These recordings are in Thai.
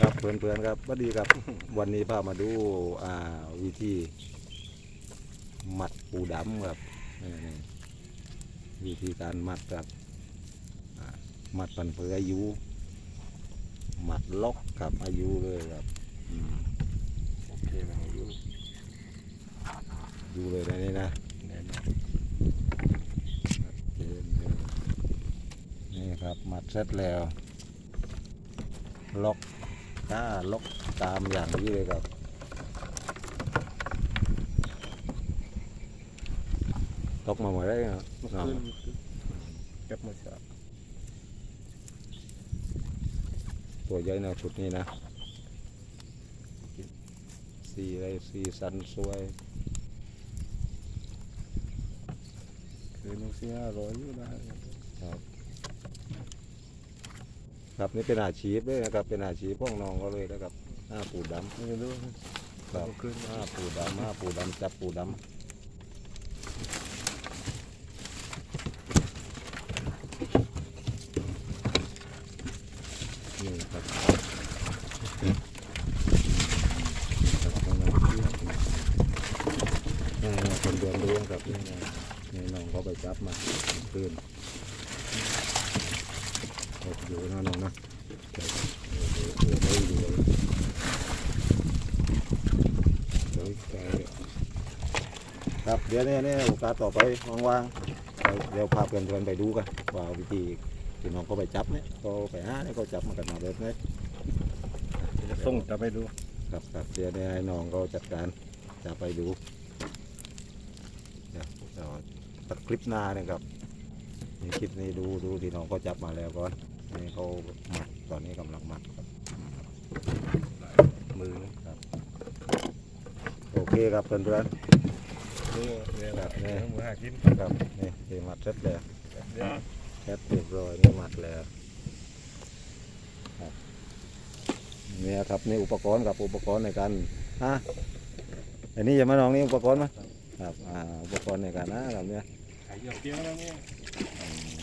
ครับเพื่อนๆครับสวัสดีครับ วันนี้พามาดูอ่าวิธีมัดปูดำครับวิธีการมัดครับอ่ามัดปันเพื่ออายุมัดล็อกครับอายุเลยครับโอเคนะอายุดูเลยนนี่นะนี่ครับมัดเสร็จแล้วล็อก ถ้าล็อกตามอย่างนี้เลยครับล็อกมาหมดได้เนาะเมื่อคืนเก็บมาจากตัวใหญ่แนวชุดนี้นะสีอะไรสีสันสวยคืนนึงสี่ห้าร้อยอยู่ได้ครับ นี่เป็นอาชีพด้วยนะครับ เป็นอาชีพพวกน้องก็เลยนะครับหน้าปูดำไม่รู้ครับเมื่อคืนหน้าปูดำหน้าปูดำจับปูดำนี่ครับครับน้องๆเที่ยวนี่คนเดือนเลี้ยงครับนี่ไงนี่น้องเขาไปจับมาคืนกด อยู่นะน้องนะเดี๋ยวเดี๋ยวเดี๋ยวเดี๋ยวเดี๋ยวเดี๋ยวครับเดี๋ยวนี้นี่โอกาสต่อไปว่างๆเดี๋ยวพาเพื่อนๆไปดูกันว่าวิธีที่น้องเขาไปจับเนี่ยเขาไปหาเนี่ยเขาจับมากันมาแบบนี้จะส่งจะไปดูครับครับเดี๋ยวให้น้องเขาจัดการจะไปดูเดี๋ยวตัดคลิปหน้านี่ครับคลิปนี้ดูดูที่น้องเขาจับมาแล้วก่อน นี่เขาหมัดตอนนี้กำลังหมัดครับมือครับ โอเคครับเพื่อนนี่เนี่ยครับนี่มือหากินๆครับนี่ที่หมัดเสร็จแล้วเดี๋ยวแคปเรียบร้อยนี่หมัดแล้วครับเนี่ยครับนี่อุปกรณ์กับอุปกรณ์ในการฮะอันนี้อย่ามาน้องนี่อุปกรณ์มั้ยครับอ่าอุปกรณ์ในการนะครับเนี่ยขายเกี่ยวเกี่ยวแล้วเนี่ย อืม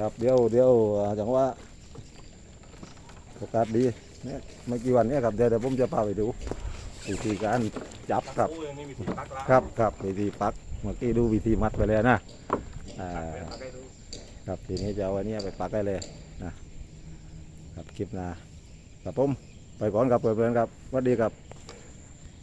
ครับเดี๋ยวเดี๋ยวอ่าจังว่าโอกาสดีเนี่ยไม่กี่วันเนี้ครับเดี๋ยวเดี๋ยวผมจะพาไปดูวิธีการจับครับครับครับวิธีปักเมื่อกี้ดูวิธีมัดไปแล้วนะครับทีนี้จะเอาอันนี้ไปปักได้เลยนะครับคลิปหน้าครับผมไปก่อนครับเพื่อนๆครับสวัสดีครับ